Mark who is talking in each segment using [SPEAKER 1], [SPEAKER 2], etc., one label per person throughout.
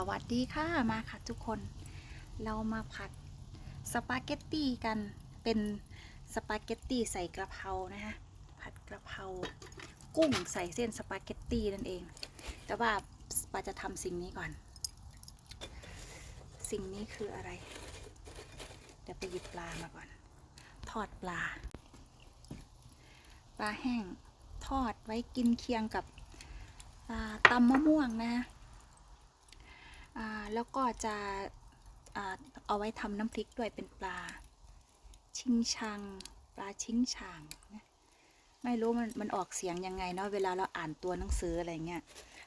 [SPEAKER 1] สวัสดีค่ะมาค่ะทุกคน เรามาผัดสปาเกตตี้กันเป็นสปาเกตตี้ใส่กระเพรานะคะผัดกระเพรากุ้งใส่เส้นสปาเกตตี้นั่นเอง แต่ว่าปาจะทำสิ่งนี้ก่อน สิ่งนี้คืออะไร เดี๋ยวไปหยิบปลามาก่อน ทอดปลา ปลาแห้งทอดไว้กินเคียงกับอ่าตำมะม่วงนะ แล้วก็จะเอาไว้ทำน้ำพริกด้วยเป็นปลา ชิงชัง ปลาชิงช่างนะไม่รู้มันมันออกเสียงยังไงเนาะเวลาเราอ่านตัวหนังสืออะไรเงี้ย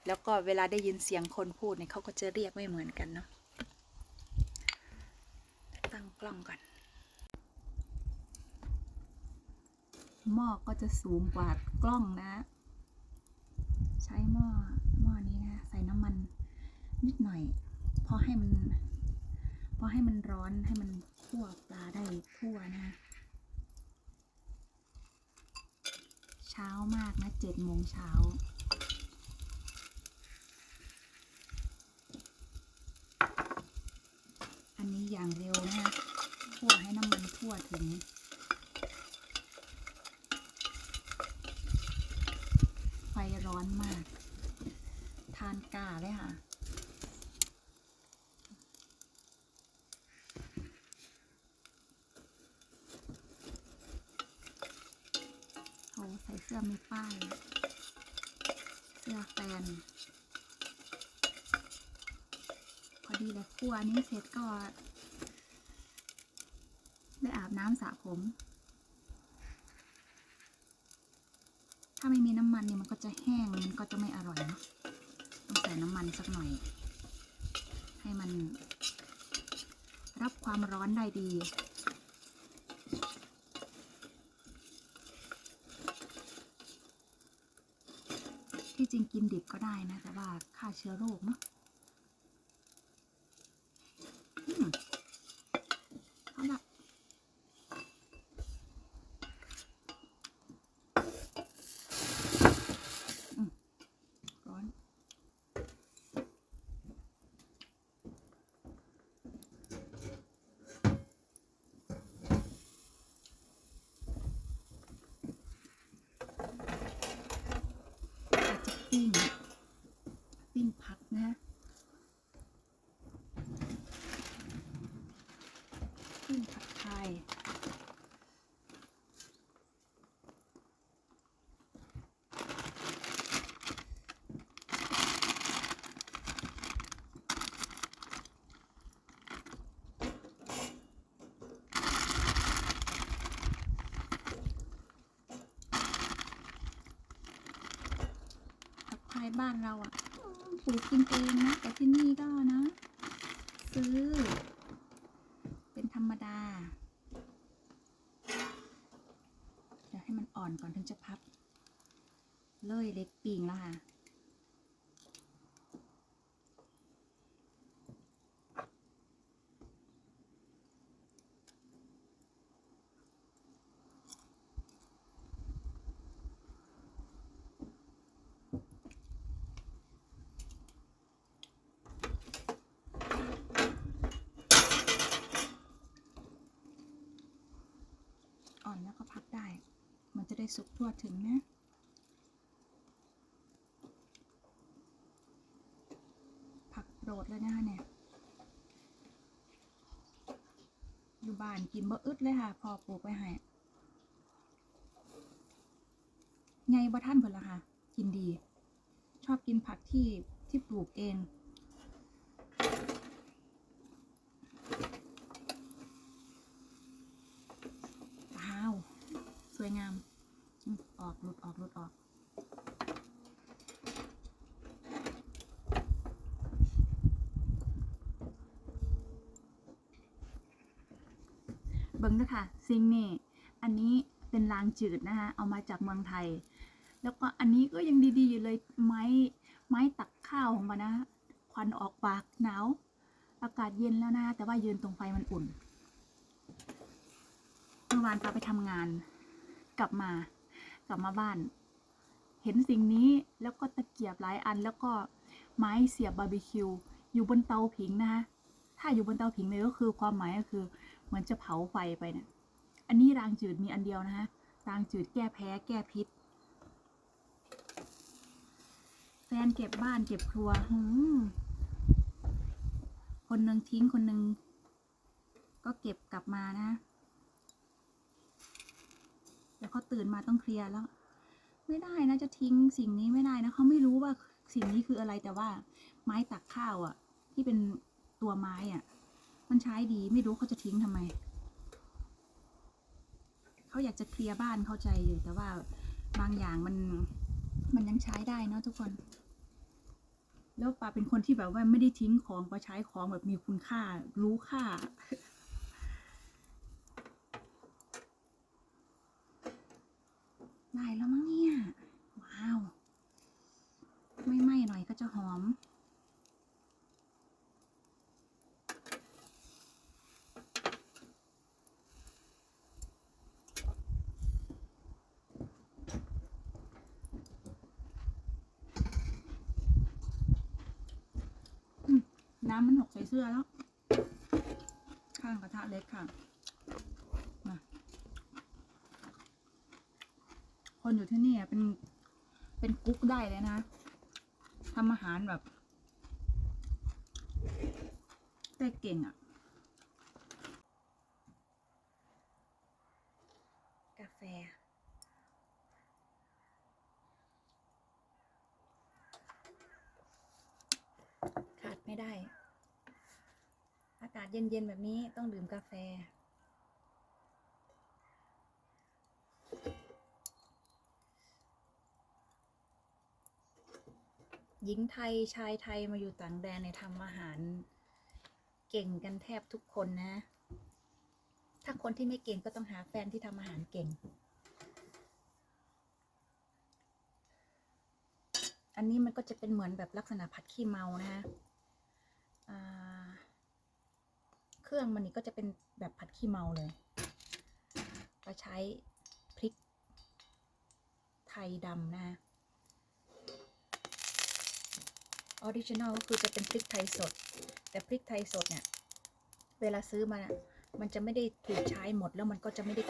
[SPEAKER 1] แล้วก็เวลาได้ยินเสียงคนพูดเนี่ยเขาก็จะเรียกไม่เหมือนกันเนาะตั้งกล้องก่อน หม้อก็จะสูงกว่ากล้องนะ ใช้หม้อหม้อนี้นะ ใส่น้ำมันนิดหน่อย พอให้มันพอให้มันร้อนให้มันคั่วปลาได้ทั่วนะเช้ามากนะเจ็ดโมงเช้า อันนี้อย่างเร็วนะคะคั่วให้น้ำมันทั่วถึง ไฟร้อนมาก ทานกาเลยค่ะ โอ้ใส่เสื้อมีป้าย เสื้อแฟน พอ ดีเลยครัวนี้เสร็จก็ ได้อาบน้ำสระผม ถ้าไม่มีน้ำมันเนี่ยมันก็จะแห้งมันก็จะไม่อร่อยเนาะต้องใส่น้ำมันสักหน่อย ให้มัน รับความร้อนได้ดีที่จริงกินดิบก็ได้นะ แต่ว่าฆ่าเชื้อโรคเนาะอืมเอาละอืมร้อน อาจจะปิ้ง ปิ้งผักนะฮะปิ้งผักไทยผักไทยบ้านเราอะปลูกกินเองนะแต่ที่นี่ก็นะ ซื้อ เป็นธรรมดา เดี๋ยวให้มันอ่อนก่อนถึงจะพับ เลยเล็กปีงแล้วค่ะ อ่อนแล้วก็พับได้ มัน จะได้สุกทั่วถึงนะ ผักโปรดเลยนะคะเนี่ย อยู่บ้านกินบ่อึดเลยค่ะ พอปลูกไว้ให้ไงบ่ท่านเพิ่นละค่ะ กินดี ชอบกินผักที่ที่ปลูกเอง ว้าว สวยงามอืมออกหลุดออกหลุดออก ค่ะซิงนี่อันนี้เป็นลางจืดนะคะเอามาจากเมืองไทย แล้วก็อันนี้ก็ยังดีๆอยู่เลยไม้ไม้ตักข้าวของมันนะควันออกปากหนาวอากาศเย็นแล้วนะแต่ว่ายืนตรงไฟมันอุ่นเมื่อวานปาไปทำงาน กลับมา กลับมาบ้าน เห็นสิ่งนี้แล้วก็ตะเกียบหลายอันแล้วก็ไม้เสียบบาร์บีคิวอยู่บนเตาผิงนะคะถ้าอยู่บนเตาผิงเลยก็คือความหมายก็คือ เหมือนจะเผาไฟไปเนี่ยอันนี้รางจืดมีอันเดียวนะคะรางจืดแก้แพ้แก้พิษ แฟนเก็บบ้านเก็บครัวหืมคนหนึ่งทิ้งคนหนึ่งก็เก็บกลับมานะแล้วเขาตื่นมาต้องเคลียร์แล้ว ไม่ได้นะจะทิ้งสิ่งนี้ไม่ได้นะเขาไม่รู้ว่าสิ่งนี้คืออะไรแต่ว่าไม้ตักข้าวอะ่ะ ที่เป็นตัวไม้อะ่ะ มันใช้ดีไม่รู้เขาจะทิ้งทำไม เขาอยากจะเคลียร์บ้านเข้าใจอยู่ แต่ว่าบางอย่างมันมันยังใช้ได้เนอะทุกคน แล้วปาเป็นคนที่แบบว่าไม่ได้ทิ้งของปาใช้ของแบบมีคุณค่า รู้ค่าได้แล้วมั้งเนี่ย ว้าว ไม่ไหม้หน่อยก็จะหอม อืม น้ำมันหกใส่เสื้อแล้ว ข้างกระทะเล็กค่ะ มา คนอยู่ที่นี่เป็นเป็นกุ๊กได้เลยนะทำอาหารแบบได้เก่งอะ่ะ กาแฟขาดไม่ได้าศเย็นๆแบบนี้ต้องดื่มกาแฟ หญิงไทยชายไทยมาอยู่ต่างแดนในทำอาหาร เก่งกันแทบทุกคนนะ ถ้าคนที่ไม่เก่งก็ต้องหาแฟนที่ทำอาหารเก่ง อันนี้มันก็จะเป็นเหมือนแบบลักษณะผัดขี้เมานะฮะ เครื่องมันนี่ก็จะเป็นแบบผัดขี้เมาเลย ก็ใช้พริกไทยดำนะออริจินอลก็คือจะเป็นพริกไทยสด แต่พริกไทยสดเนี่ย เวลาซื้อมานะมันจะไม่ได้ถูกใช้หมดแล้วมันก็จะไม่ได้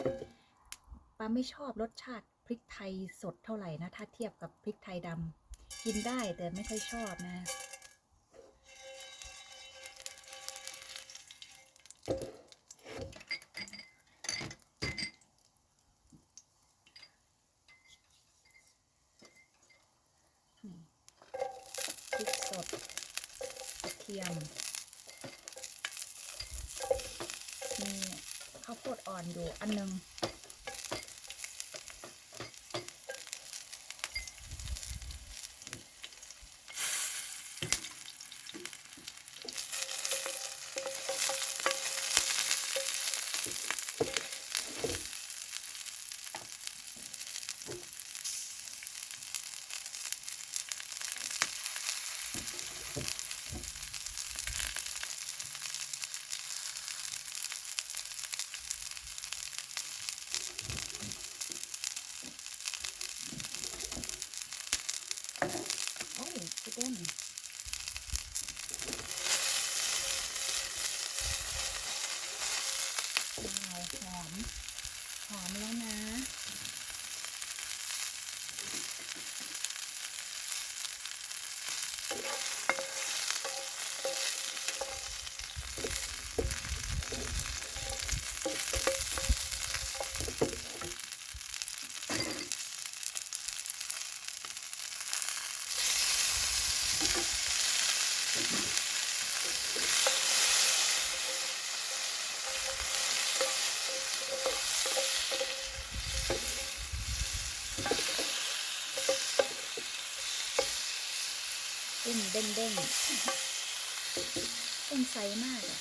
[SPEAKER 1] ปาไม่ชอบรสชาติพริกไทยสดเท่าไหร่นะ ถ้าเทียบกับพริกไทยดำกินได้แต่ไม่ค่อยชอบนะ นี่พริกสดกระเทียม มีข้าวโพดอ่อนอยู่อัน หนึง เด้งเด้งเด้งเด้งใสมากอะ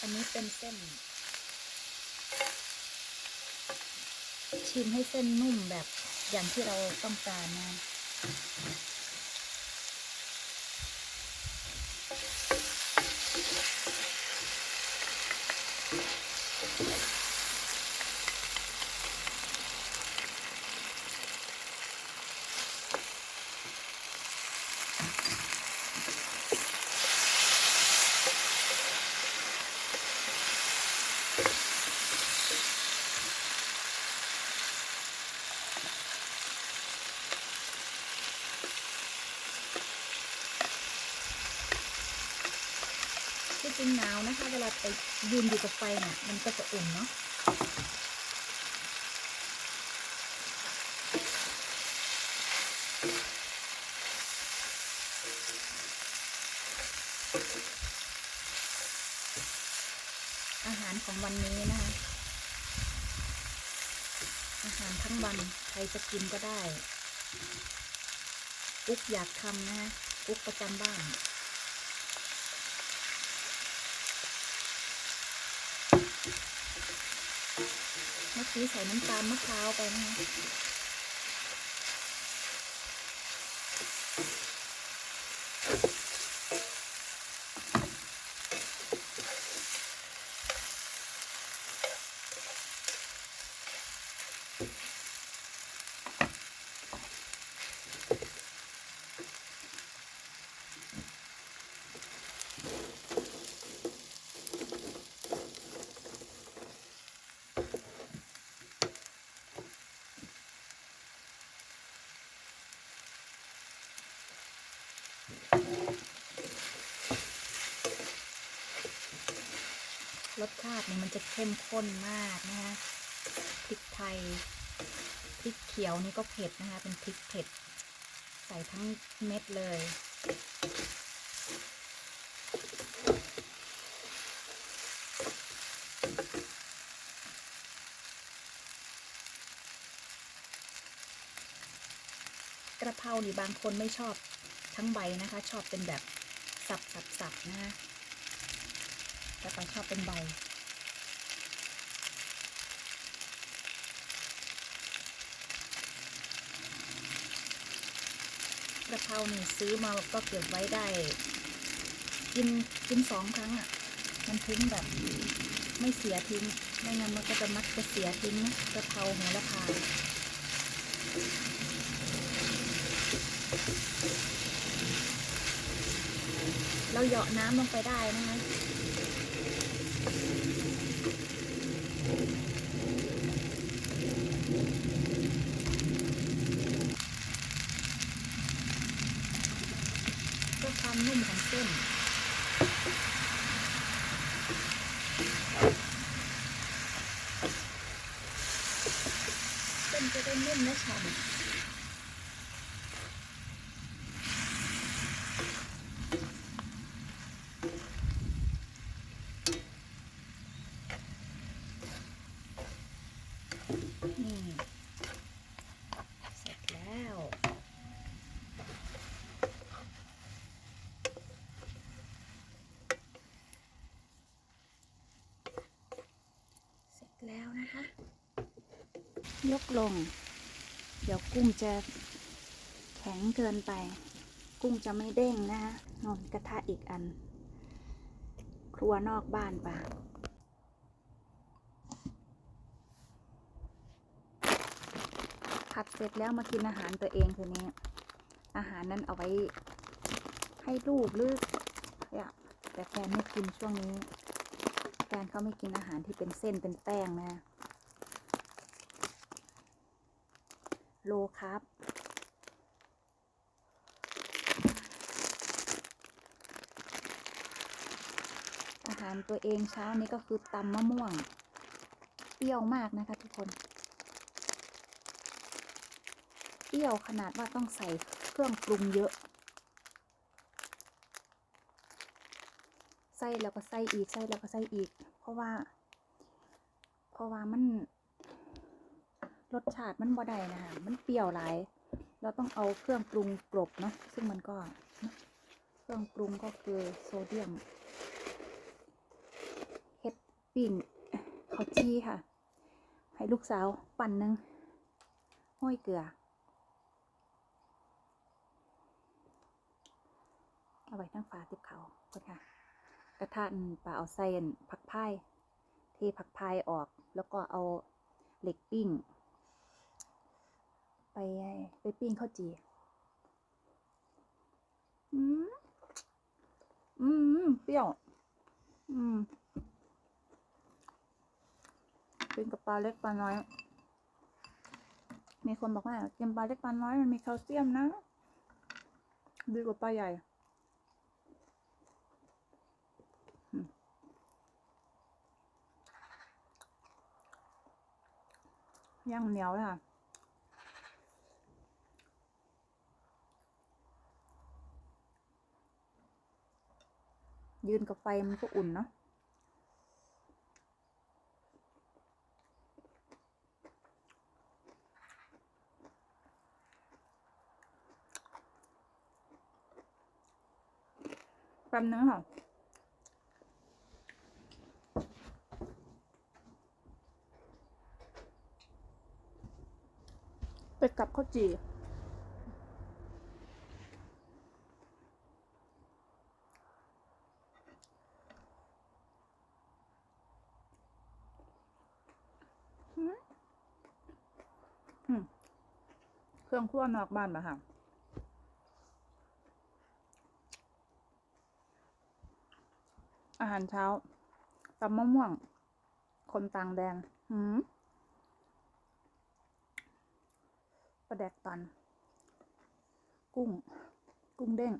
[SPEAKER 1] อันนี้เป็นเส้น ชิมให้เส้นนุ่มแบบอย่างที่เราต้องการนะ ริงหนาวนะคะ เวลาไปยืนอยู่กับไฟเนี่ยมันก็จะอุ่นเนาะอาหารของวันนี้นะคะ อาหารทั้งวันใครจะกินก็ได้กุ๊กอยากทำนะคะกุ๊กประจำบ้าน เมื่อใส่น้ำตาลมะพร้าวไปนะคะ รสชาติเนี่ยมันจะเข้มข้นมากนะคะพริกไทยพริกเขียวนี่ก็เผ็ดนะคะ เป็นพริกเผ็ด ใส่ทั้งเม็ดเลย กระเพรานี่บางคนไม่ชอบทั้งใบนะคะ ชอบเป็นแบบสับสับสับนะคะ แต่ปาชอบเป็นใบ กระเพรานี่ซื้อมาก็เก็บไว้ได้ กินกินสองครั้งอะ่ะ มันทิ้งแบบไม่เสียทิ้ง ไม่งั้นมันก็จะมักจะเสียทิ้งกระเพราโหระพาเราเหยาะน้ำลงไปได้นะคะ ความนุ่มของเส้น เส้นจะได้นุ่มและฉ่ำ นี่ เสร็จแล้ว เสร็จแล้วนะคะ ยก ลง เดี๋ยวกุ้งจะแข็งเกินไป กุ้งจะไม่เด้งนะคะนอนกระทะอีกอัน ครัวนอกบ้านปะผัดเสร็จแล้วมากินอาหารตัวเองทีนี้ อาหารนั้นเอาไว้ให้ลูกหรือเนี่ยแต่แฟนไม่กินช่วงนี้ แฟนเขาไม่กินอาหารที่เป็นเส้นเป็นแป้งนะ โลครับ อาหารตัวเองเช้านี้ก็คือตำมะม่วง เปรี้ยวมากนะคะทุกคน เปรี้ยวขนาดว่าต้องใส่เครื่องปรุงเยอะ ใส่แล้วก็ใส่อีก ใส่แล้วก็ใส่อีก เพราะว่า เพราะว่ามัน รสชาติมันบ่ได้นะคะมันเปรี้ยวหลาย เราต้องเอาเครื่องปรุงกลบเนาะซึ่งมันก็เนะเครื่องปรุงก็คือโซเดียมเห็ดปิ่งข้าวจี้ค่ะ ให้ลูกสาวปั่นหนึ่งห้อยเกลือเอาไว้ทั้งฝาติบเขาก็ค่ะ กระทะนี่ปลาเอาใส่อันผักพายเทผักพายออกแล้วก็เอาเหล็กปิ้ง ไปไปปิ้งข้าวจีอืมอืมเปรี้ยว อืมกินกับปลาเล็กปลาน้อย มีคนบอกว่ากินปลาเล็กปลาน้อยมันมีแคลเซียมนะ ดีกว่าปลาใหญ่ย่างเหนียวเลยค่ะ ยืนกับไฟมันก็อุ่นเนาะแป๊บนึงค่ะไปกับข้าวจี่หืมอืม ข้างครัวนอกบ้านมาค่ะอาหารเช้าตำมะม่วง คนต่างแดงหืมปลาแดกตัน กุ้ง กุ้งเด้ง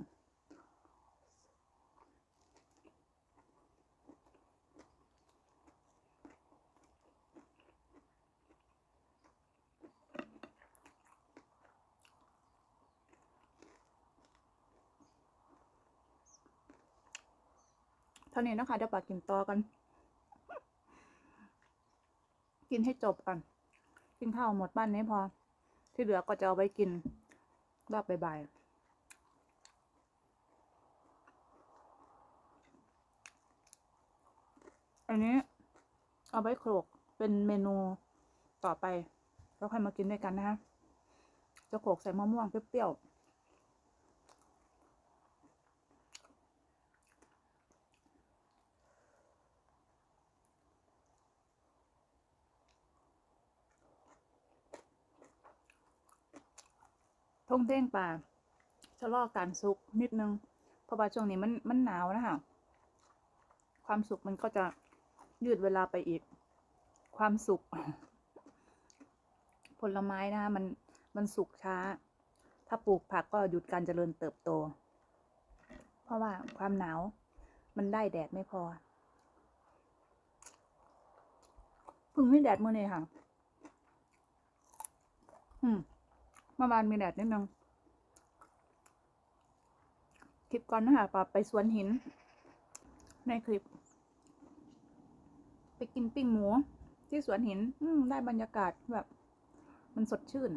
[SPEAKER 1] เท่านี้นะคะเดี๋ยวปากินต่อกัน กินให้จบก่อนกินข้าวหมดบ้านนี้พอ ที่เหลือก็จะเอาไว้กินรอบบ่ายๆอันนี้เอาไว้โขลกเป็นเมนูต่อไป แล้วค่อยมากินด้วยกันนะฮะจะโขลกใส่มะม่วงเปรี้ยวๆ ท่งเท่งปลาชะลอการสุกนิดนึง เพราะว่าช่วงนี้มันมันหนาวนะคะความสุกมันก็จะยืดเวลาไปอีก ความสุกผลไม้นะคะมันมันสุกช้า ถ้าปลูกผักก็หยุดการเจริญเติบโต เพราะว่าความหนาวมันได้แดดไม่พอพึ่งไม่แดดเมื่อนี้ค่ะ อืม มื่อวานมีแดดนิดนึงคลิปก่อนนะคะปาไปสวนหิน ในคลิป ไปกินปิ้งหมู ที่สวนหิน อืได้บรรยากาศแบบ มันสดชื่น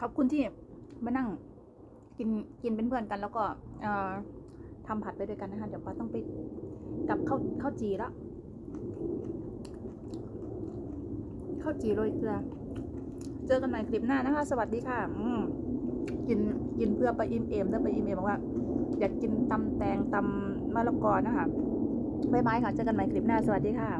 [SPEAKER 1] ขอบคุณที่มานั่ง กินกินเป็นเพื่อนกัน แล้วก็ทำผัดไปด้วยกันนะคะเดี๋ยวป้าต้องไปกับข้าวข้าวจีแล้วข้าวจีโรยเกลือ เจอกันใหม่คลิปหน้านะคะ สวัสดีค่ะกินกินเพื่อไปอิ่มเอมแล้วไปอิ่มเอมบอกว่า อยากกินตำแตงตำมะละกอนะคะบ๊ายบายค่ะ เจอกันใหม่คลิปหน้า สวัสดีค่ะ